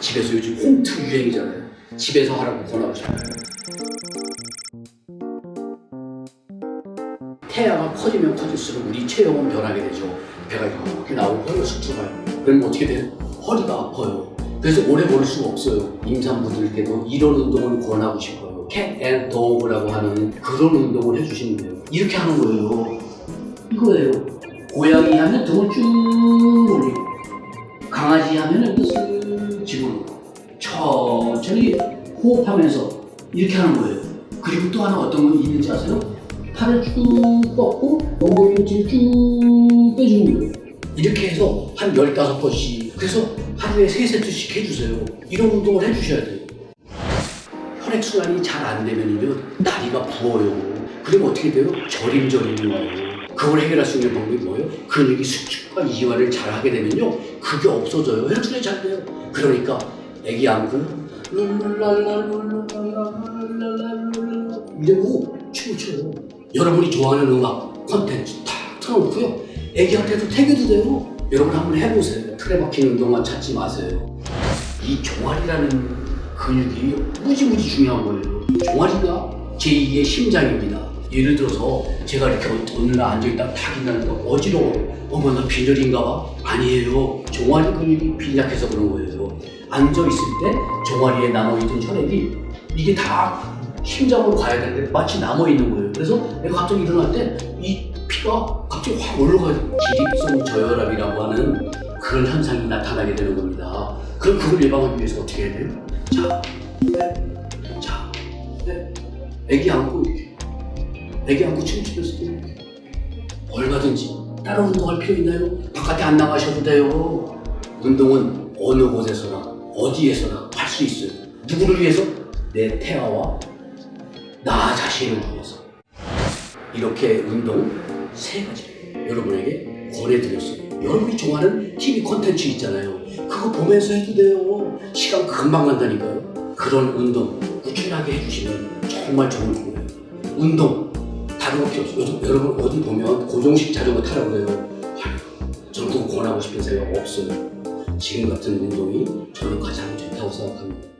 집에서 요즘 홈트 유행이잖아요. 집에서 하라고 권하고 싶어요. 태아가 커지면 커질수록 우리 체형은 변하게 되죠. 배가 이렇게 나오고 허리가 숙주가요. 그러면 어떻게 돼요? 허리가 아파요. 그래서 오래 걸을 수가 없어요. 임산부들께도 이런 운동을 권하고 싶어요. 캣 앤 도그라고 하는 그런 운동을 해주시면 돼요. 이렇게 하는 거예요. 이거예요. 고양이 하면 등을 쭉 올리고 강아지 하면은 이렇게 집어넣고 천천히 호흡하면서 이렇게 하는 거예요. 그리고 또 하나 어떤 건 있는지 아세요? 팔을 쭉 뻗고 엉덩이를 쭉 빼주는 거예요. 이렇게 해서 한 15번씩 그래서 하루에 3세트씩 해주세요. 이런 운동을 해주셔야 돼요. 혈액순환이 잘 안 되면요 다리가 부어요. 그럼 어떻게 돼요? 저림저림인 거예요. 그걸 해결할 수 있는 방법이 뭐예요? 근육이 수축과 이완을 잘 하게 되면요. 그게 없어져요. 혈출이 잘 돼요. 그러니까 애기 안고 이러고 춤을 춰요. 여러분이 좋아하는 음악, 콘텐츠 다 틀어놓고요. 애기한테도 태교도 돼요. 여러분 한번 해보세요. 틀에 박힌 운동만 찾지 마세요. 이 종아리라는 근육이 무지무지 중요한 거예요. 종아리가 제2의 심장입니다. 예를 들어서 제가 이렇게 오늘 앉아있다가 탁 일어나니까 어지러워요. 어머 나 빈혈인가 봐? 아니에요. 종아리 근육이 빈약해서 그런 거예요. 앉아있을 때 종아리에 남아있던 혈액이 이게 다 심장으로 가야 되는데 마치 남아있는 거예요. 그래서 내가 갑자기 일어날 때 이 피가 갑자기 확 올라가요. 기립성 저혈압이라고 하는 그런 현상이 나타나게 되는 겁니다. 그럼 그걸 예방하기 위해서 어떻게 해야 돼요? 자, 네, 자, 네. 애기 안고 애기 안고 춤추면서. 얼마든지 다른 운동할 필요 있나요? 바깥에 안 나가셔도 돼요. 운동은 어느 곳에서나 어디에서나 할 수 있어요. 누구를 위해서? 내 태아와 나 자신을 위해서. 이렇게 운동 세 가지 여러분에게 권해드렸어요. 여러분이 좋아하는 TV 콘텐츠 있잖아요. 그거 보면서 해도 돼요. 시간 금방 간다니까요. 그런 운동 꾸준하게 해주시면 정말 좋을 거예요. 운동 다른 없어요. 요즘 여러분 어디 보면 고정식 자전거 타라고 저는 그거 권하고 싶은 생각 없어요. 지금 같은 운동이 저는 가장 좋다고 생각합니다.